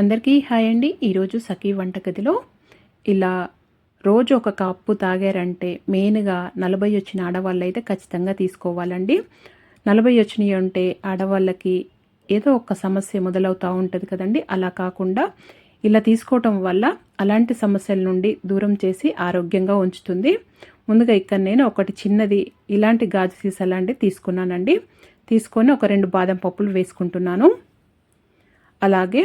అందరికీ హాయ్ అండి. ఈరోజు సఖీ వంటగదిలో ఇలా రోజు ఒక కప్పు తాగారంటే మెయిన్గా నలభై వచ్చిన ఆడవాళ్ళు అయితే ఖచ్చితంగా తీసుకోవాలండి. నలభై వచ్చినవి అంటే ఆడవాళ్ళకి ఏదో ఒక సమస్య మొదలవుతూ ఉంటుంది కదండి. అలా కాకుండా ఇలా తీసుకోవటం వల్ల అలాంటి సమస్యల నుండి దూరం చేసి ఆరోగ్యంగా ఉంచుతుంది. ముందుగా ఇక్కడ నేను ఒకటి చిన్నది ఇలాంటి గాజు సీసా లాంటివి తీసుకున్నానండి. తీసుకొని ఒక రెండు బాదం పప్పులు వేసుకుంటున్నాను. అలాగే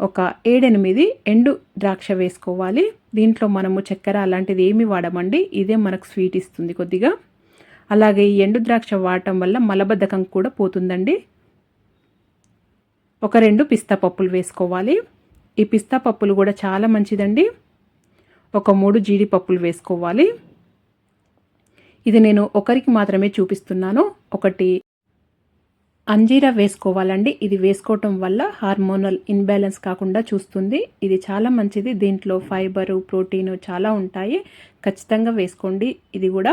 ఒక ఏడెనిమిది ఎండు ద్రాక్ష వేసుకోవాలి. దీంట్లో మనము చక్కెర అలాంటిది ఏమి వాడమండి? ఇదే మనకు స్వీట్ ఇస్తుంది కొద్దిగా. అలాగే ఈ ఎండు ద్రాక్ష వాడటం వల్ల మలబద్ధకం కూడా పోతుందండి. ఒక రెండు పిస్తా పప్పులు వేసుకోవాలి. ఈ పిస్తా పప్పులు కూడా చాలా మంచిదండి. ఒక మూడు జీడిపప్పులు వేసుకోవాలి. ఇది నేను ఒకరికి మాత్రమే చూపిస్తున్నాను. ఒకటి అంజీరా వేసుకోవాలండి. ఇది వేసుకోవటం వల్ల హార్మోనల్ ఇన్బ్యాలెన్స్ కాకుండా చూస్తుంది. ఇది చాలా మంచిది. దీంట్లో ఫైబరు ప్రోటీన్ చాలా ఉంటాయి. ఖచ్చితంగా వేసుకోండి. ఇది కూడా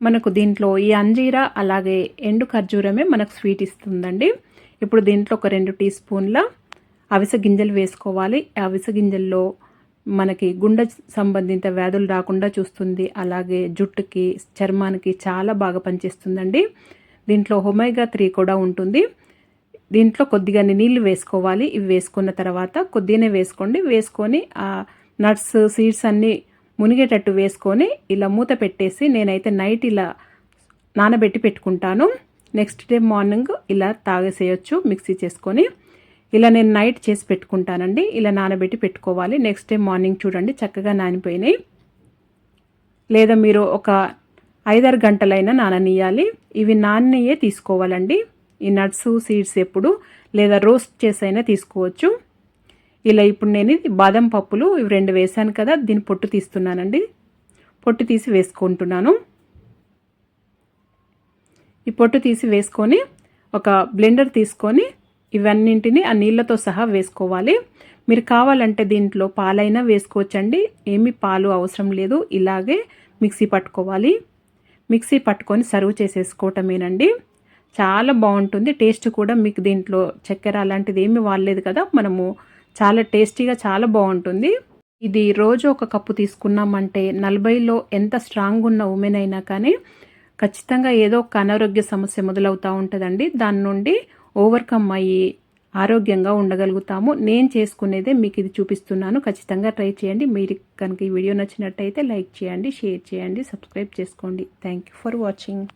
మనకు దీంట్లో ఈ అంజీరా అలాగే ఎండు ఖర్జూరమే మనకు స్వీట్ ఇస్తుందండి. ఇప్పుడు దీంట్లో ఒక రెండు టీ స్పూన్ల అవిసె గింజలు వేసుకోవాలి. అవిసె గింజల్లో మనకి గుండె సంబంధిత వ్యాధులు రాకుండా చూస్తుంది. అలాగే జుట్టుకి చర్మానికి చాలా బాగా పనిచేస్తుందండి. దీంట్లో హొమైగా త్రీ కూడా ఉంటుంది. దీంట్లో కొద్దిగా నీళ్ళు వేసుకోవాలి. ఇవి వేసుకున్న తర్వాత కొద్దిగానే వేసుకోండి. వేసుకొని ఆ నట్స్ సీడ్స్ అన్నీ మునిగేటట్టు వేసుకొని ఇలా మూత పెట్టేసి నేనైతే నైట్ ఇలా నానబెట్టి పెట్టుకుంటాను. నెక్స్ట్ డే మార్నింగ్ ఇలా తాగేసేయచ్చు మిక్సీ చేసుకొని. ఇలా నేను నైట్ చేసి పెట్టుకుంటానండి. ఇలా నానబెట్టి పెట్టుకోవాలి. నెక్స్ట్ డే మార్నింగ్ చూడండి చక్కగా నానిపోయినాయి. లేదా మీరు ఒక ఐదారు గంటలైనా నాననీయాలి. ఇవి నాన్నయే తీసుకోవాలండి. ఈ నట్స్ సీడ్స్ ఎప్పుడు లేదా రోస్ట్ చేసైనా తీసుకోవచ్చు. ఇలా ఇప్పుడు నేను బాదం పప్పులు ఇవి రెండు వేసాను కదా దీని పొట్టు తీస్తున్నానండి. పొట్టు తీసి వేసుకుంటున్నాను. ఈ పొట్టు తీసి వేసుకొని ఒక బ్లెండర్ తీసుకొని ఇవన్నింటిని ఆ నీళ్ళతో సహా వేసుకోవాలి. మీరు కావాలంటే దీంట్లో పాలైనా వేసుకోవచ్చండి. ఏమి పాలు అవసరం లేదు. ఇలాగే మిక్సీ పట్టుకోవాలి. మిక్సీ పట్టుకొని సర్వ్ చేసేసుకోవటమేనండి. చాలా బాగుంటుంది. టేస్ట్ కూడా మీకు దీంట్లో చక్కెర అలాంటిది ఏమి వాడలేదు కదా. మనము చాలా టేస్టీగా చాలా బాగుంటుంది. ఇది రోజు ఒక కప్పు తీసుకున్నామంటే నలభైలో ఎంత స్ట్రాంగ్ ఉన్న ఉమెన్ అయినా కానీ ఖచ్చితంగా ఏదో ఒక అనారోగ్య సమస్య మొదలవుతూ ఉంటుందండి. దాని నుండి ఓవర్కమ్ అయ్యి ఆరోగ్యంగా ఉండగలుగుతాము. నేను చేసుకునేదే మీకు ఇది చూపిస్తున్నాను. ఖచ్చితంగా ట్రై చేయండి. మీరు కనుక ఈ వీడియో నచ్చినట్టయితే లైక్ చేయండి షేర్ చేయండి సబ్స్క్రైబ్ చేసుకోండి. Thank you for watching